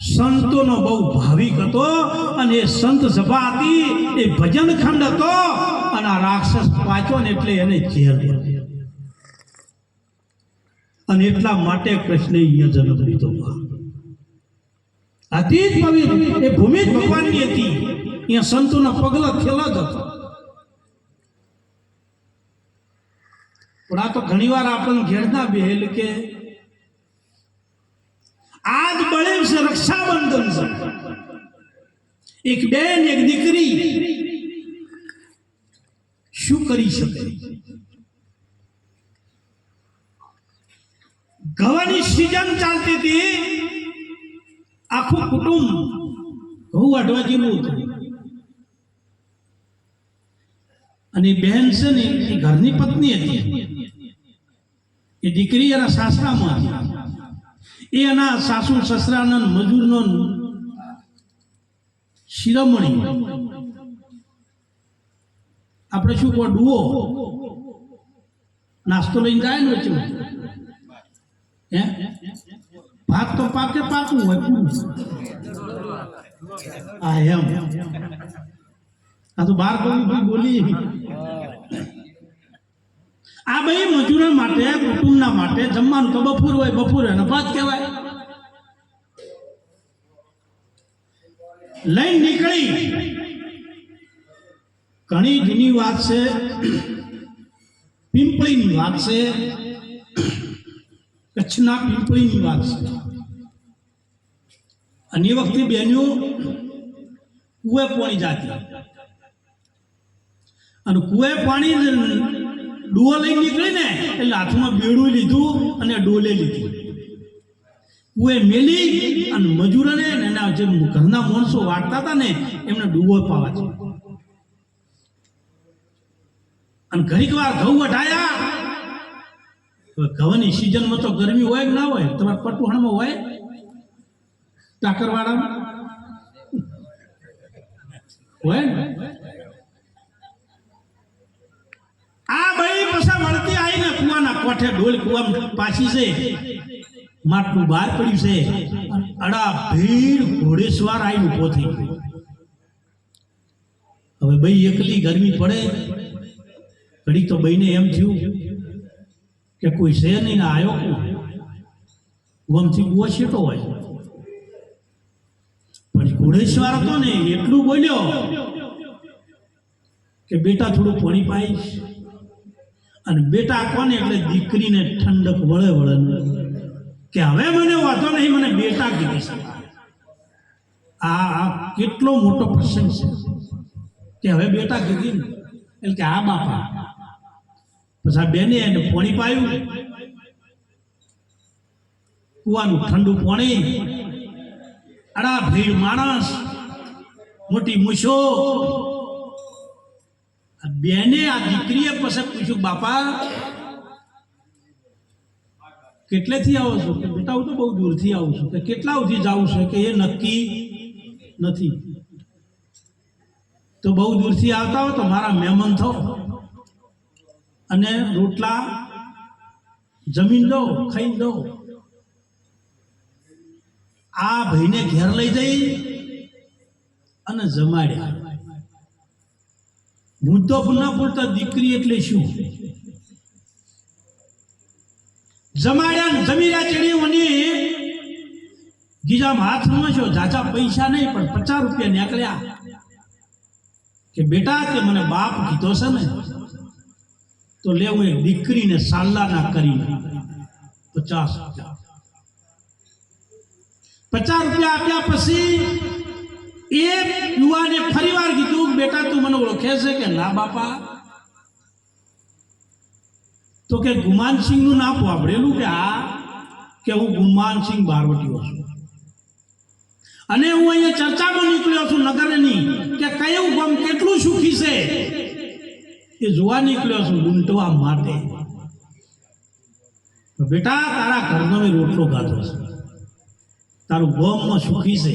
સંતોનો બહુ ભાવિક હતો અને એ સંત સભા હતી એ ભજન ખંડ હતો અને આ રાક્ષસ પાછો ને એટલે એને જેલ અને એટલા માટે કૃષ્ણે અહીંયા જન્મ લીધો. જ પવિત્ર, એ ભૂમિ જ ભગવાનની હતી. અહીંયા સંતોના પગલા ખેલા જ હતો. પણ આ તો ઘણીવાર આપણને ઘેરના બેહેલ કે આજ બળે છે રક્ષાબંધન છે. એક બેન, એક દીકરી શું કરી શકે? ઘવાની સિઝન ચાલતી હતી, આખું કુટુંબ ઘઉં વાઢવા જેવું હતું. અને બહેન છે ને, એ ઘરની પત્ની હતી. એ દીકરી એના સાસરામાં હતી. એ એના સાસુ સસરાનો મજૂરનો શિરોમણી આપણે શું કહો, ડુઓ? નાસ્તો લઈને જાય ને વચ્ચે. હે? ભાત તો પાકે પાકું હોય. આ એમ. આ તો બાર કોઈ બોલી. આ ભાઈ મજૂરો માટે, કુટુંબના માટે જમવાનું તો બપોર હોય, બપોરે અને ભાત કહેવાય. લઈને નીકળી. ઘણી જૂની વાત છે, પિંપળીની વાત છે, કચ્છના પિંપળીની વાત છે. અને એ વખતે બેન્યો કુએ પાણી જાતી. અને કુએ પાણી ડુઓ લઈને નીકળી ને એટલે હાથમાં બેડું લીધું અને ડોલે લીધી. કુએ મેલી અને મજૂરોને એના જે ઘરના માણસો વાટતા હતા ને, એમને ડૂબો પાવા છે. અને ઘણીક વાર ઘઉં વઢાયા. ઘઉંની સિઝનમાં તો ગરમી હોય કે ના હોય? તમારા પટુહાણમાં હોય? ટાકરવાળામાં? હોય આ ભાઈ પછી મળતી આવીને કુવાના કોઠે ડોલ કુવા પાછી છે. માટલું બહાર પડ્યું છે અડા ભીડ ઘોડેસવાર આવીને ઊભો થઈ હવે ભાઈ એકલી ગરમી પડે. ઘડી તો બહીને એમ થયું કે કોઈ છે નહીં ને આવ્યો કોણ? ગમથી કુવો છેટો હોય. પણ ઘોડેશ્વર હતો ને એટલું બોલ્યો કે બેટા થોડું પાણી પાઈશ. અને બેટા કોને? એટલે દીકરીને ઠંડક વળે વળે. કે હવે મને વાંધો નહીં, મને બેટા કીધી છે. આ આ કેટલો મોટો પ્રસંગ છે. કે હવે બેટા કીધી ને એટલે કે આ બાપા. પછી આ બેને એને પોણી પાયું. કુવાનું ઠંડુ પોણી. અડા ભીડ માણસ. મોટી મૂછો. બેને આ દીકરીએ પછી પૂછ્યું, બાપા કેટલેથી આવો છો? કે બેટા, હું તો બહુ દૂરથી આવું છું. કે કેટલા સુધી જવું છે કે એ નક્કી નથી? તો બહુ દૂરથી આવતા હો તો મારા મહેમાન થો. અને રોટલા જમીન દો, ખાઈ દો. આ ભાઈને ઘેર લઈ જઈ અને જમાડ્યા. મુદ્દો પુના પૂરતા દીકરી એટલે શું? જમાડ્યા ને જમીરા ચડી વની ગીજામાં હાથ નમશો જાજા પૈસા નહીં પણ પચાસ રૂપિયા નીકળ્યા કે બેટા તે મને બાપ કીધો છે ને તો લેવું એક દીકરીને સાલ્લાના કરી પચાસ રૂપિયા પચાસ રૂપિયા આપ્યા પછી એ યુવાને ફરીવાર કીધું કે બેટા તું મને ઓળખે છે કે ના બાપા તો કે ગુમાનસિંહનું નામ વાપરેલું કે આ? કે હું ગુમાનસિંહ બારવટીયો છું. અને હું અહીંયા ચર્ચામાં નીકળ્યો છું નગરની કે કયું ગામ કેટલું સુખી છે એ જોવા નીકળ્યો છું લૂંટવા માટે. બેટા, તારા ઘરનો મેં રોટલો ખાધો છે. તારું ગોમમાં સુખી છે.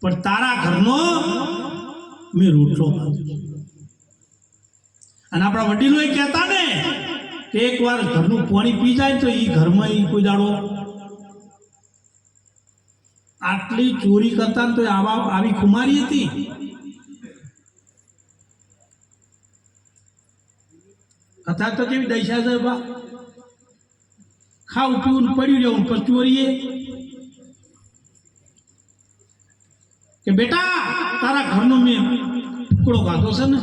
પણ તારા ઘરનો મેં રોટલો ખાધો અને આપણા વડીલો એ કહેતા ને એકવાર ઘરનું પાણી પી જાય તો એ ઘરમાં એ કોઈ દાડો આટલી ચોરી કરતા તો આવા આવી ખુમારી હતી? કથા તો કેવી દશા છે બા ખાવું પીવું પડ્યું રહેવું પણ ચોરીએ? કે બેટા, તારા ઘરનો મેં ટુકડો ખાધો છે ને?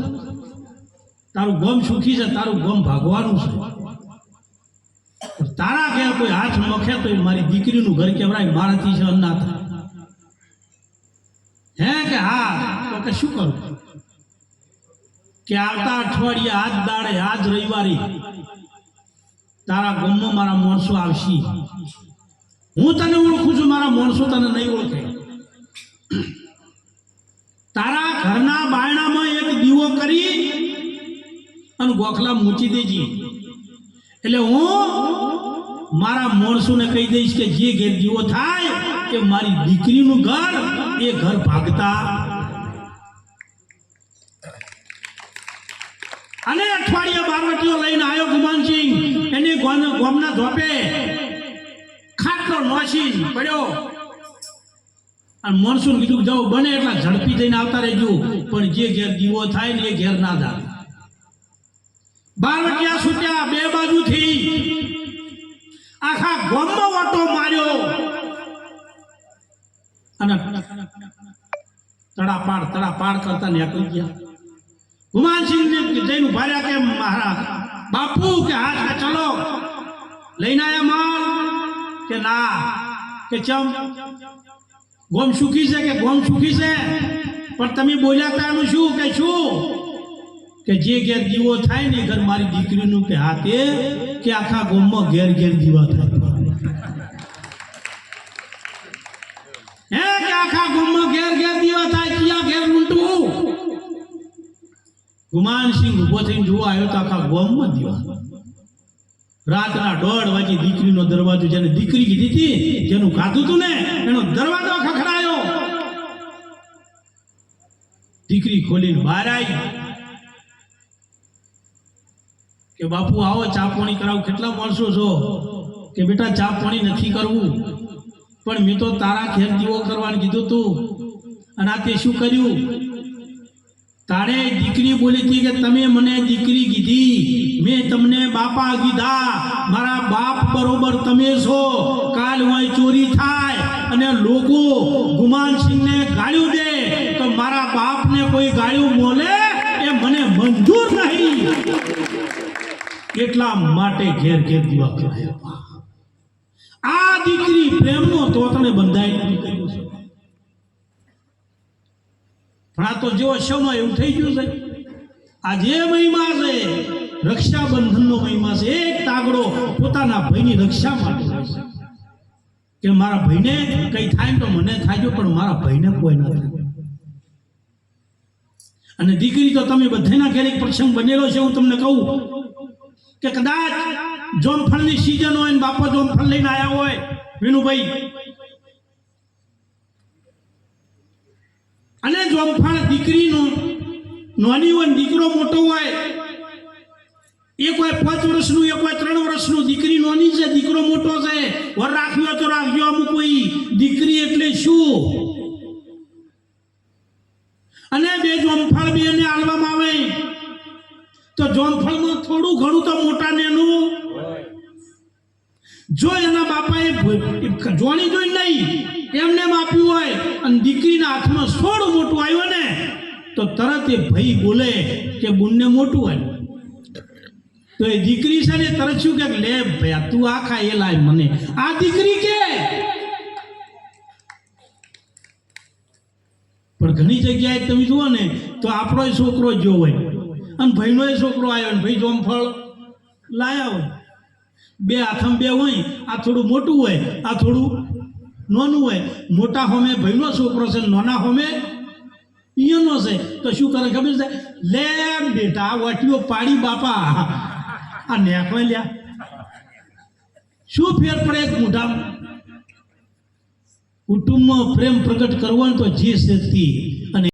તારું ગમ સુખી છે, તારું ગમ ભાગવાનું છે. તારા ઘેર કોઈ હાથ નોખે તો મારી દીકરીનું ઘર કહેવાય મારાથી છે અનાથ. હે કે હા? તો કે શું કરું? કે આવતા અઠવાડિયે આજ દાડે, આજ રવિવારે તારા ગામમાં મારા માણસો આવશે. હું તને ઓળખું છું, મારા માણસો તને નહીં ઓળખે. તારા ઘરના બાયણામાં એક દીવો કરી અને ગોખલા મૂકી દેજે. એટલે હું મારા મોણસુને કહી દઈશ કે જે ઘેર જીવો થાય કે મારી દીકરીનું ઘર, એ ઘર ભાગતા. અને અઠવાડિયે બારવટીઓ લઈને આવ્યો ગુમાનસિંહ. એની ગોમ- ગોમના ધોપે ખાટલો નોસી પડ્યો. અને મોનસૂન કીધું જવું બને એટલા ઝડપી થઈને આવતા રહેજો. પણ જે ઘેર દીવો થાય ને એ ઘેર ના થાય બારવટિયા છૂટ્યા બે બાજુથી. આખા ગામમાં ઓટો માર્યો. અને તડાપાડ તડાપાડ કરતા નીકળી ગયા. હુમાનસિંહ ને જઈને ઊભા રહ્યા કે, મહારાજ, બાપુ, કે હા કે ચલો. લઈને આયા માલ કે, ના, કે ચમ? ગોમ સુખી છે કે ગોમ સુખી છે? પણ તમે બોલ્યા તા શું? કે શું? કે જે ઘેર દીવો થાય ને ઘર મારી દીકરીનું કે હાથે કે આખા ગોમમાં ઘેર ઘેર દીવા થાય હે કે આખા ગોમમાં ઘેર ઘેર દીવા થાય, ક્યાં ઘેર લૂંટવું? ગુમાનસિંહ ઊભો થઈને જોવા આવ્યો તો આખા ગોમમાં દીવા. રાતના દોઢ વાગે દીકરીનો દરવાજો જેને દીકરી કીધી હતી, જેનું ખાધું હતું ને, એનો દરવાજો ખખડાયો. દીકરી ખોલીને બહાર આવી. કે બાપુ, આવો ચા પાણી કરાવું. કેટલા માણસો છો? કે બેટા, ચા પાણી નથી કરવું. પણ મેં તો તારા ખેર દીવો કરવાનું કીધું તું. અને આ તે શું કર્યું? તારે દીકરી બોલી હતી કે તમે મને દીકરી કીધી. મેં તમને બાપા કીધા. મારા બાપ બરોબર તમે છો. કાલ હોય ચોરી થાય અને લોકો ગુમાનસિંહને ગાળ્યું દે, તો મારા બાપને કોઈ ગાળ્યું બોલે એ મને મંજૂર નહીં. એટલા માટે ઘેર ઘેર દીવા કરાયા? આ દીકરી પ્રેમનો તોતણે બંધાય પણ આ તો જેવો સમય એવું થઈ ગયું છે, આ જે મહિમા છે, રક્ષાબંધનનો મહિમા છે, એક તાગડો પોતાના ભાઈની રક્ષા માટે કે મારા ભાઈને કઈ થાય તો મને થાય પણ મારા ભાઈને કોઈ ના થાય. અને દીકરી તો તમે બધાના એક પ્રસંગ બનેલો છે, હું તમને કહું. કે કદાચ જોમફળની સિઝન હોય ને બાપા જોમફળ લઈને આવ્યા હોય, વિનુભાઈ. અને જોમફળ દીકરીનું, નાની હોય દીકરો મોટો હોય એક હોય પાંચ વર્ષનું એક હોય ત્રણ વર્ષનું દીકરી નોની છે, દીકરો મોટો છે, વર રાખ્યો તો રાખજો અમુક કોઈ દીકરી એટલે શું? અને બે જોમફળ બે એને આલવામાં આવે. તો જોનફળમાં થોડું ઘણું તો મોટા ને એનું જો એના બાપાએ જોણી જોઈ નહીં એમને એમ આપ્યું હોય, અને દીકરીના હાથમાં સોળ મોટું આવ્યો ને, તો તરત એ ભાઈ બોલે કે બુનને મોટું હોય તો એ દીકરી છે ને તરત શું કે, લે ભાઈ તું આ ખા એ લાય મને. આ દીકરી કે? પણ ઘણી જગ્યાએ તમે જુઓ ને, તો આપણો છોકરો જ જો હોય. અને ભાઈનો એ છોકરો આવ્યો ને ભાઈ જોમફળ લાયા હોય. બે હાથમ બે હોય, આ થોડું મોટું હોય, આ થોડું નાનું હોય. મોટા હોમે ભાઈનો છોકરો છે, નાના હોમે ઈયનો છે. તો શું કરે ખબર છે? લે બેટા, વટીઓ પાડી બાપા. આ નેકળે લ્યા. શું ફેર પડે એક મોઢામાં? કુટુંબમાં પ્રેમ પ્રગટ કરવો ને તો જે શક્તિ